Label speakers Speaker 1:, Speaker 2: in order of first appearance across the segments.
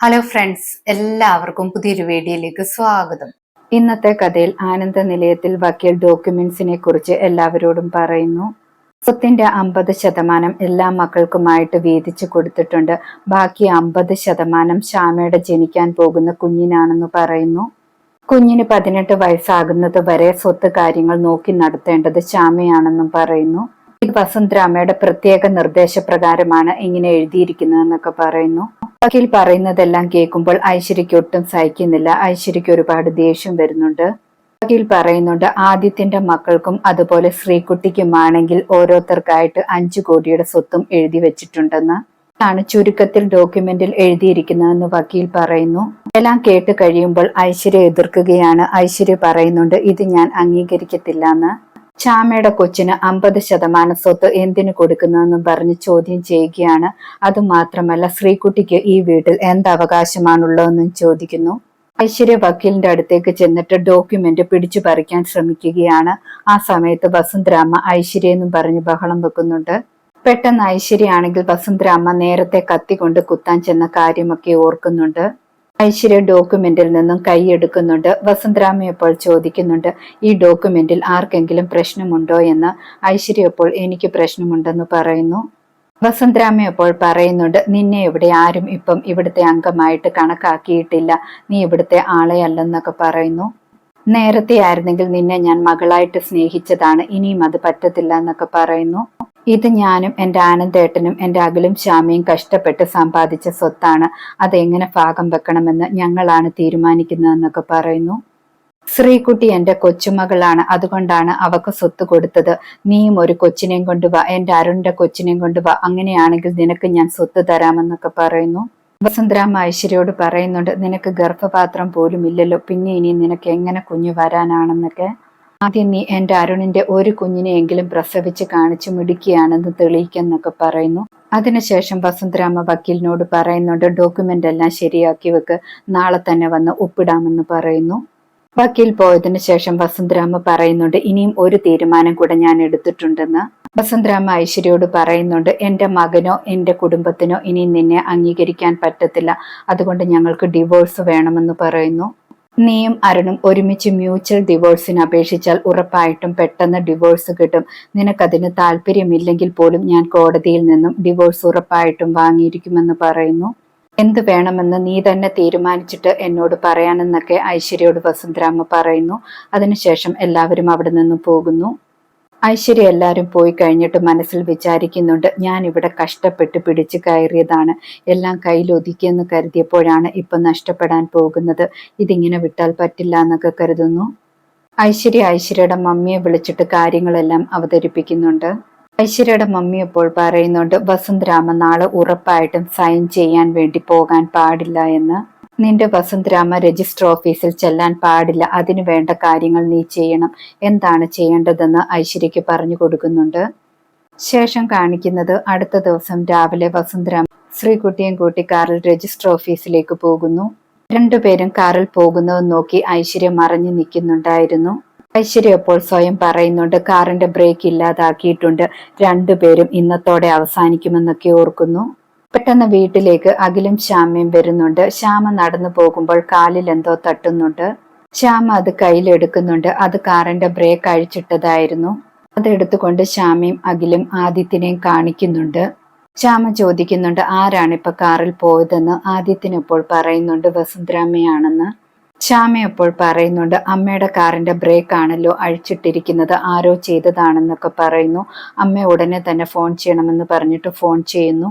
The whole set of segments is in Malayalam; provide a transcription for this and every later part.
Speaker 1: ഹലോ ഫ്രണ്ട്സ് എല്ലാവർക്കും പുതിയൊരു വീഡിയോയിലേക്ക് സ്വാഗതം.
Speaker 2: ഇന്നത്തെ കഥയിൽ ആനന്ദ നിലയത്തിൽ വക്കീൽ ഡോക്യുമെന്റ്സിനെ കുറിച്ച് എല്ലാവരോടും പറയുന്നു. സ്വത്തിന്റെ അമ്പത് ശതമാനം എല്ലാ മക്കൾക്കുമായിട്ട് വീതിച്ചു കൊടുത്തിട്ടുണ്ട്. ബാക്കി അമ്പത് ശതമാനം ശ്യാമയുടെ ജനിക്കാൻ പോകുന്ന കുഞ്ഞിനാണെന്ന് പറയുന്നു. കുഞ്ഞിന് പതിനെട്ട് വയസ്സാകുന്നത് വരെ സ്വത്ത് കാര്യങ്ങൾ നോക്കി നടത്തേണ്ടത് ശ്യാമയാണെന്നും പറയുന്നു. ഇത് വസുന്ധരാമയുടെ പ്രത്യേക നിർദ്ദേശപ്രകാരമാണ് ഇങ്ങനെ എഴുതിയിരിക്കുന്നതെന്നൊക്കെ പറയുന്നു. വക്കീൽ പറയുന്നതെല്ലാം കേൾക്കുമ്പോൾ ഐശ്വര്യയ്ക്ക് ഒട്ടും സഹിക്കുന്നില്ല. ഐശ്വര്യയ്ക്ക് ഒരുപാട് ദേഷ്യം വരുന്നുണ്ട്. വക്കീൽ പറയുന്നുണ്ട് ആദിത്യന്റെ മക്കൾക്കും അതുപോലെ ശ്രീകുട്ടിക്കുമാണെങ്കിൽ ഓരോരുത്തർക്കായിട്ട് അഞ്ചു കോടിയുടെ സ്വത്തും എഴുതി വെച്ചിട്ടുണ്ടെന്ന്. ആണ് ചുരുക്കത്തിൽ ഡോക്യുമെന്റിൽ എഴുതിയിരിക്കുന്നതെന്ന് വക്കീൽ പറയുന്നു. എല്ലാം കേട്ട് കഴിയുമ്പോൾ ഐശ്വര്യ എതിർക്കുകയാണ്. ഐശ്വര്യ പറയുന്നുണ്ട് ഇത് ഞാൻ അംഗീകരിക്കത്തില്ല എന്ന്. ചാമയുടെ കൊച്ചിന് അമ്പത് ശതമാനം സ്വത്ത് എന്തിനു കൊടുക്കുന്നതെന്നും പറഞ്ഞ് ചോദ്യം ചെയ്യുകയാണ്. അതുമാത്രമല്ല ശ്രീകുട്ടിക്ക് ഈ വീട്ടിൽ എന്ത് അവകാശമാണുള്ളതെന്നും ചോദിക്കുന്നു. ഐശ്വര്യ വക്കീലിന്റെ അടുത്തേക്ക് ചെന്നിട്ട് ഡോക്യുമെന്റ് പിടിച്ചു പറിക്കാൻ ശ്രമിക്കുകയാണ്. ആ സമയത്ത് വസുന്ധരാമ്മ ഐശ്വര്യ എന്നും പറഞ്ഞ് ബഹളം വെക്കുന്നുണ്ട്. പെട്ടെന്ന് ഐശ്വര്യ ആണെങ്കിൽ വസുന്ധരാമ്മ നേരത്തെ കത്തി കൊണ്ട് കുത്താൻ ചെന്ന കാര്യമൊക്കെ ഓർക്കുന്നുണ്ട്. ഐശ്വര്യ ഡോക്യുമെന്റിൽ നിന്നും കൈയെടുക്കുന്നുണ്ട് വസന്തരാമ ഇപ്പോൾ ചോദിക്കുന്നുണ്ട് ഈ ഡോക്യുമെന്റിൽ ആർക്കെങ്കിലും പ്രശ്നമുണ്ടോ? എന്ന്. ഐശ്വര്യ എനിക്ക് പ്രശ്നമുണ്ടെന്ന് പറയുന്നു. വസന്തരാമ അപ്പോൾ പറയുന്നുണ്ട് നിന്നെ ഇവിടെ ആരും ഇപ്പം ഇവിടുത്തെ അംഗമായിട്ട് കണക്കാക്കിയിട്ടില്ല. നീ ഇവിടുത്തെ ആളെ അല്ലെന്നൊക്കെ പറയുന്നു. നേരത്തെ ആയിരുന്നെങ്കിൽ നിന്നെ ഞാൻ മകളായിട്ട് സ്നേഹിച്ചതാണ്. ഇനിയും അത് പറ്റത്തില്ല എന്നൊക്കെ പറയുന്നു. ഇത് ഞാനും എന്റെ ആനന്ദേട്ടനും എന്റെ അകലും ശ്യാമയും കഷ്ടപ്പെട്ട് സമ്പാദിച്ച സ്വത്താണ്. അതെങ്ങനെ ഭാഗം വെക്കണമെന്ന് ഞങ്ങളാണ് തീരുമാനിക്കുന്നതെന്നൊക്കെ പറയുന്നു. ശ്രീകുട്ടി എന്റെ കൊച്ചുമകളാണ്. അതുകൊണ്ടാണ് അവക്ക് സ്വത്ത് കൊടുത്തത്. നീയും ഒരു കൊച്ചിനെയും കൊണ്ടുവാ എന്റെ അരുണിന്റെ കൊച്ചിനെയും കൊണ്ടുവാ അങ്ങനെയാണെങ്കിൽ നിനക്ക് ഞാൻ സ്വത്ത് തരാമെന്നൊക്കെ പറയുന്നു. വസുന്ധരാമ ഐശ്വര്യോട് പറയുന്നുണ്ട് നിനക്ക് ഗർഭപാത്രം പോലും ഇല്ലല്ലോ. പിന്നെ ഇനി നിനക്ക് എങ്ങനെ കുഞ്ഞു വരാനാണെന്നൊക്കെ? ആദ്യം നീ എന്റെ അരുണിന്റെ ഒരു കുഞ്ഞിനെയെങ്കിലും പ്രസവിച്ച് കാണിച്ചു മിടിക്കുകയാണെന്ന് തെളിയിക്കെന്നൊക്കെ പറയുന്നു. അതിനുശേഷം വസുന്ധരാമ വക്കീലിനോട് പറയുന്നുണ്ട് ഡോക്യുമെന്റ് എല്ലാം ശരിയാക്കി വെക്ക് നാളെ തന്നെ വന്ന് ഒപ്പിടാമെന്ന് പറയുന്നു. വക്കീൽ പോയതിനു ശേഷം വസുന്ധരാമ പറയുന്നുണ്ട് ഇനിയും ഒരു തീരുമാനം കൂടെ ഞാൻ എടുത്തിട്ടുണ്ടെന്ന്. വസുന്ധരാമ ഐശ്വര്യോട് പറയുന്നുണ്ട് എന്റെ മകനോ എന്റെ കുടുംബത്തിനോ ഇനി നിന്നെ അംഗീകരിക്കാൻ പറ്റത്തില്ല. അതുകൊണ്ട് ഞങ്ങൾക്ക് ഡിവോഴ്സ് വേണമെന്ന് പറയുന്നു. നീയും അരുണും ഒരുമിച്ച് മ്യൂച്വൽ ഡിവോഴ്സിന് അപേക്ഷിച്ചാൽ ഉറപ്പായിട്ടും പെട്ടെന്ന് ഡിവോഴ്സ് കിട്ടും. നിനക്കതിന് താല്പര്യമില്ലെങ്കിൽ പോലും ഞാൻ കോടതിയിൽ നിന്നും ഡിവോഴ്സ് ഉറപ്പായിട്ടും വാങ്ങിയിരിക്കുമെന്ന് പറയുന്നു. എന്ത് വേണമെന്ന് നീ തന്നെ തീരുമാനിച്ചിട്ട് എന്നോട് പറയാനെന്നൊക്കെ ഐശ്വര്യയോട് വസുന്ധരാമ പറയുന്നു. അതിനുശേഷം എല്ലാവരും അവിടെ നിന്ന് പോകുന്നു. ഐശ്വര്യ എല്ലാവരും പോയി കഴിഞ്ഞിട്ട് മനസ്സിൽ വിചാരിക്കുന്നുണ്ട് ഞാൻ ഇവിടെ കഷ്ടപ്പെട്ട് പിടിച്ചു കയറിയതാണ്. എല്ലാം കയ്യിലൊതുക്കിയെന്ന് കരുതിയപ്പോഴാണ് ഇപ്പൊ നഷ്ടപ്പെടാൻ പോകുന്നത്. ഇതിങ്ങനെ വിട്ടാൽ പറ്റില്ല എന്നൊക്കെ കരുതുന്നു. ഐശ്വര്യ ഐശ്വര്യയുടെ മമ്മിയെ വിളിച്ചിട്ട് കാര്യങ്ങളെല്ലാം അവതരിപ്പിക്കുന്നുണ്ട്. ഐശ്വര്യയുടെ മമ്മി ഇപ്പോൾ പറയുന്നുണ്ട് വസന്തരാമൻ നാളെ ഉറപ്പായിട്ടും സൈൻ ചെയ്യാൻ വേണ്ടി പോകാൻ പാടില്ല എന്ന്. നിന്റെ വസന്തരാമ രജിസ്റ്റർ ഓഫീസിൽ ചെല്ലാൻ പാടില്ല. അതിനു വേണ്ട കാര്യങ്ങൾ നീ ചെയ്യണം. എന്താണ് ചെയ്യേണ്ടതെന്ന് ഐശ്വര്യയ്ക്ക് പറഞ്ഞു കൊടുക്കുന്നുണ്ട്. ശേഷം കാണിക്കുന്നത് അടുത്ത ദിവസം രാവിലെ വസന്തരാമ ശ്രീകുട്ടിയും കൂട്ടി കാറിൽ രജിസ്റ്റർ ഓഫീസിലേക്ക് പോകുന്നു. രണ്ടുപേരും കാറിൽ പോകുന്നത് നോക്കി ഐശ്വര്യ മറഞ്ഞു നിൽക്കുന്നുണ്ടായിരുന്നു. ഐശ്വര്യ അപ്പോൾ സ്വയം പറയുന്നുണ്ട് കാറിന്റെ ബ്രേക്ക് ഇല്ലാതാക്കിയിട്ടുണ്ട്. രണ്ടുപേരും ഇന്നത്തോടെ അവസാനിക്കുമെന്നൊക്കെ ഓർക്കുന്നു. പെട്ടെന്ന് വീട്ടിലേക്ക് അഖിലും ശ്യാമയും വരുന്നുണ്ട്. ശ്യാമ നടന്നു പോകുമ്പോൾ കാലിൽ എന്തോ തട്ടുന്നുണ്ട്. ശ്യാമ അത് കയ്യിലെടുക്കുന്നുണ്ട്. അത് കാറിന്റെ ബ്രേക്ക് അഴിച്ചിട്ടതായിരുന്നു. അതെടുത്തുകൊണ്ട് ശ്യാമയും അഖിലും ആദിത്യനെയും കാണിക്കുന്നുണ്ട്. ശ്യാമ ചോദിക്കുന്നുണ്ട് ആരാണ് ഇപ്പൊ കാറിൽ പോയതെന്ന്? ആദിത്യനെപ്പോൾ പറയുന്നുണ്ട് വസുന്ധരാമ്മയാണെന്ന്. ശ്യാമ അപ്പോൾ പറയുന്നുണ്ട് അമ്മയുടെ കാറിന്റെ ബ്രേക്ക് ആണല്ലോ അഴിച്ചിട്ടിരിക്കുന്നത്. ആരോ ചെയ്തതാണെന്നൊക്കെ പറയുന്നു. അമ്മ ഉടനെ തന്നെ ഫോൺ ചെയ്യണമെന്ന് പറഞ്ഞിട്ട് ഫോൺ ചെയ്യുന്നു.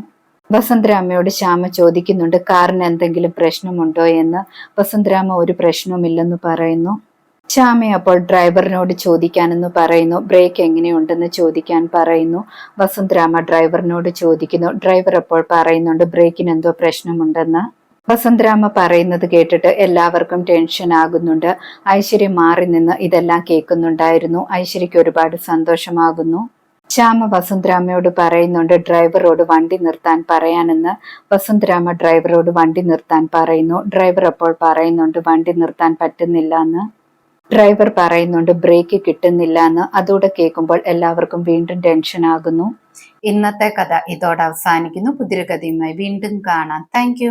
Speaker 2: വസന്തരാമയോട് ശ്യാമ ചോദിക്കുന്നുണ്ട് കാറിന് എന്തെങ്കിലും പ്രശ്നമുണ്ടോ എന്ന്? വസന്തരാമ ഒരു പ്രശ്നവുമില്ലെന്ന് പറയുന്നു. ശ്യാമ അപ്പോൾ ഡ്രൈവറിനോട് ചോദിക്കാനെന്ന് പറയുന്നു ബ്രേക്ക് എങ്ങനെയുണ്ടെന്ന് ചോദിക്കാൻ പറയുന്നു. വസന്തരാമ ഡ്രൈവറിനോട് ചോദിക്കുന്നു ഡ്രൈവർ അപ്പോൾ പറയുന്നുണ്ട് ബ്രേക്കിന് എന്തോ പ്രശ്നമുണ്ടെന്ന്? വസന്തരാമ പറയുന്നത് കേട്ടിട്ട് എല്ലാവർക്കും ടെൻഷൻ ആകുന്നുണ്ട്. ഐശ്വര്യ മാറി നിന്ന് ഇതെല്ലാം കേൾക്കുന്നുണ്ടായിരുന്നു. ഐശ്വര്യയ്ക്ക് ഒരുപാട് സന്തോഷമാകുന്നു. ശ്യാമ വസുന്ധരാമയോട് പറയുന്നുണ്ട് ഡ്രൈവറോട് വണ്ടി നിർത്താൻ പറയാനെന്ന്. വസുന്ധരാമ ഡ്രൈവറോട് വണ്ടി നിർത്താൻ പറയുന്നു. ഡ്രൈവർ അപ്പോൾ പറയുന്നുണ്ട് വണ്ടി നിർത്താൻ പറ്റുന്നില്ല എന്ന് ഡ്രൈവർ പറയുന്നുണ്ട് ബ്രേക്ക് കിട്ടുന്നില്ല എന്ന് അതോടെ കേൾക്കുമ്പോൾ എല്ലാവർക്കും വീണ്ടും ടെൻഷൻ ആകുന്നു.
Speaker 1: ഇന്നത്തെ കഥ ഇതോടെ അവസാനിക്കുന്നു. പുതിയ വീണ്ടും കാണാം. താങ്ക്